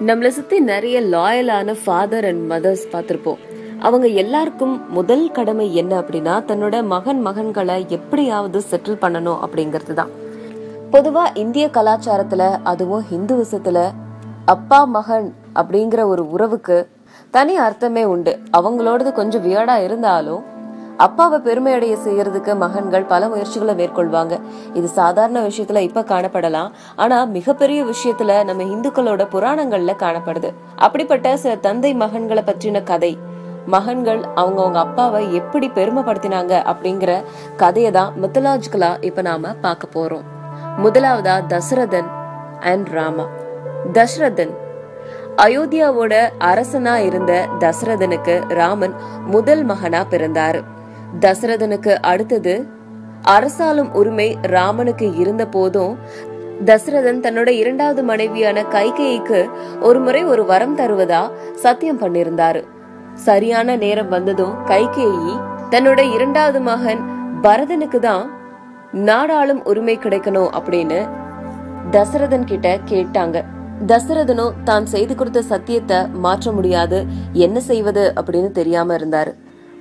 நம்மளை சுத்தி நிறைய லாயலான ஃபாதர் அண்ட் மதர்ஸ் பார்த்துருப்போம். அவங்க எல்லாருக்கும் முதல் கடமை என்ன அப்படின்னா தன்னோட மகன் மகன்களை எப்படியாவது செட்டில் பண்ணணும் அப்படிங்கிறது தான். பொதுவா இந்திய கலாச்சாரத்துல அதுவும் ஹிந்துவிசத்துல அப்பா மகன் அப்படிங்கிற ஒரு உறவுக்கு தனி அர்த்தமே உண்டு. அவங்களோடது கொஞ்சம் வியர்டா இருந்தாலும் அப்பாவை பெருமையடைய செய்யறதுக்கு மகன்கள் பல முயற்சிகளை மேற்கொள்வாங்க. இது சாதாரண விஷயத்துல இப்ப காணப்படலாம். ஆனா மிகப்பெரிய விஷயத்துல நம்ம இந்துக்களோட புராணங்கள்ல காணப்படுது. அப்படிப்பட்ட சில தந்தை மகன்களை பற்றின கதை. மகன்கள் அவங்கவுங்க அப்பாவை எப்படி பெருமைப்படுத்தினாங்க அப்படிங்கிற கதையை தான் மித்தலாஜிக்கலா இப்ப நாம பார்க்க போறோம். முதலாவதா தசரதன் அண்ட் ராமா. தசரதன். அயோத்தியாவோட அரசனா இருந்த தசரதனுக்கு ராமன் முதல் மகனா பிறந்தாரு. தசரதனுக்கு அடுத்தது அரசாளும் உரிமை ராமனுக்கு இருந்த போதும் தசரதன் தன்னோட இரண்டாவது மனைவியான கைகேயிக்கு ஒரு முறை ஒரு வரம் தருவதா சத்தியம் பண்ணிருந்தாரு சரியான நேரம் வந்ததும் கைகேயி தன்னோட இரண்டாவது மகன் பரதனுக்கு தான் நாடாளும் உரிமை கிடைக்கணும் அப்படின்னு தசரதன் கிட்ட கேட்டாங்க. தசரதனும் தான் செய்து கொடுத்த சத்தியத்தை மாற்ற முடியாது என்ன செய்வது அப்படின்னு தெரியாம இருந்தாரு.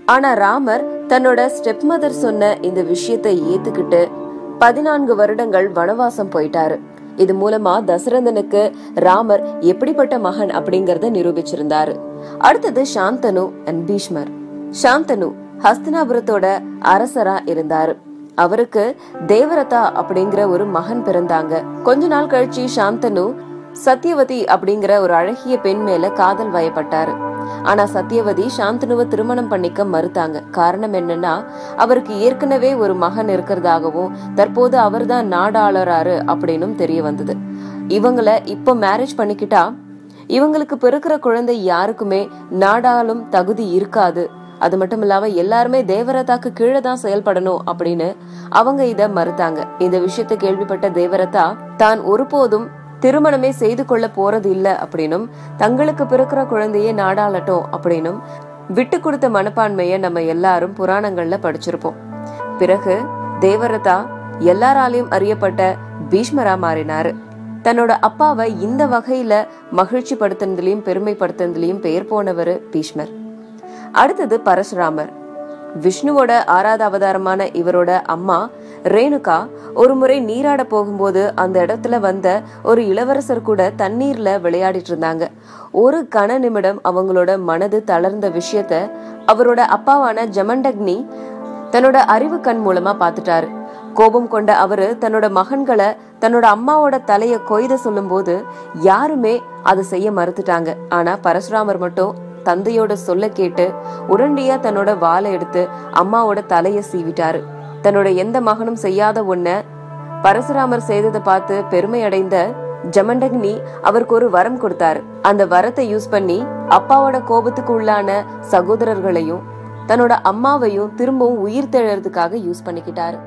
ஆனா ராமர் தன்னோட ஸ்டெப் மதர் சொன்ன இந்த விஷயத்தை ஏத்துக்கிட்டு பதினான்கு வருடங்கள் வனவாசம் போயிட்டாரு. இது மூலமா தசரதனுக்கு ராமர் எப்படிப்பட்ட மகன் அப்படிங்கறத நிரூபிச்சிருந்தாரு. அடுத்தது சாந்தனு அண்ட் பீஷ்மர். சாந்தனு ஹஸ்தினாபுரத்தோட அரசரா இருந்தாரு. அவருக்கு தேவரதா அப்படிங்கிற ஒரு மகன் பிறந்தாங்க. கொஞ்ச நாள் கழிச்சு சாந்தனு சத்யவதி அப்படிங்கிற ஒரு அழகிய பெண் மேல காதல் வயப்பட்டாரு. ஆனா சத்யவதி சாந்தனுவை திருமணம் பண்ணிக்க மறுத்தாங்க. காரணம் என்னன்னா அவருக்கு ஏற்கனவே ஒரு மகன் இருக்கிறதாகவும் தற்போது அவர்தான் நாடாளராரு அப்படின்னும் தெரிய வந்தது. இவங்கள இப்ப மேரேஜ் பண்ணிக்கிட்டா இவங்களுக்கு பிறக்கிற குழந்தை யாருக்குமே நாடாளும் தகுதி இருக்காது. அது மட்டும் இல்லாம எல்லாருமே தேவரதாக்கு கீழே தான் செயல்படணும் அப்படின்னு அவங்க இத மறுத்தாங்க. இந்த விஷயத்தை கேள்விப்பட்ட தேவரதா தான் ஒருபோதும் திருமணமே செய்து கொள்ள போறது இல்ல அப்படின்னும் தங்களுக்கு பிறக்கிற குழந்தையே நாடாளட்டும் அப்படின்னும் விட்டு கொடுத்த மனப்பான்மைய நம்ம எல்லாரும் புராணங்கள்ல படிச்சிருப்போம். பிறகு தேவரதா எல்லாராலையும் அறியப்பட்ட பீஷ்மரா மாறினாரு. தன்னோட அப்பாவை இந்த வகையில மகிழ்ச்சி படுத்தினதுலயும் பெருமைப்படுத்தினதுலயும் பெயர் போனவர் பீஷ்மர். அடுத்தது பரசுராமர். விஷ்ணுவோட ஆறாவது அவதாரமான இவரோட அம்மா ரேணுகா ஒரு முறை நீராட போகும்போது அந்த இடத்துல வந்த ஒரு இளவரசர் கூட தண்ணீர்ல விளையாடிட்டு இருந்தாங்க. ஒரு கன நிமிடம் அவங்களோட மனது தளர்ந்த விஷயத்த அவரோட அப்பாவான ஜமண்டக்னி தன்னோட அறிவு கண் மூலமா பாத்துட்டாரு கோபம் கொண்ட அவரு தன்னோட மகன்களை தன்னோட அம்மாவோட தலைய கொய்த சொல்லும்போது யாருமே அதை செய்ய மறுத்துட்டாங்க. ஆனா பரசுராமர் மட்டும் தந்தையோட சொல்ல கேட்டு உடனடியா தன்னோட வாழை எடுத்து அம்மாவோட தலைய சீவிட்டாரு. தன்னோட எந்த மகனும் செய்யாத ஒன்ன பரசுராமர் செய்ததை பார்த்து பெருமை அடைந்த ஜமண்டக்னி அவருக்கு ஒரு வரம் கொடுத்தாரு. அந்த வரத்தை யூஸ் பண்ணி அப்பாவோட கோபத்துக்கு உள்ளான சகோதரர்களையும் தன்னோட அம்மாவையும் திரும்பவும் உயிர் தெழறதுக்காக யூஸ் பண்ணிக்கிட்டாரு.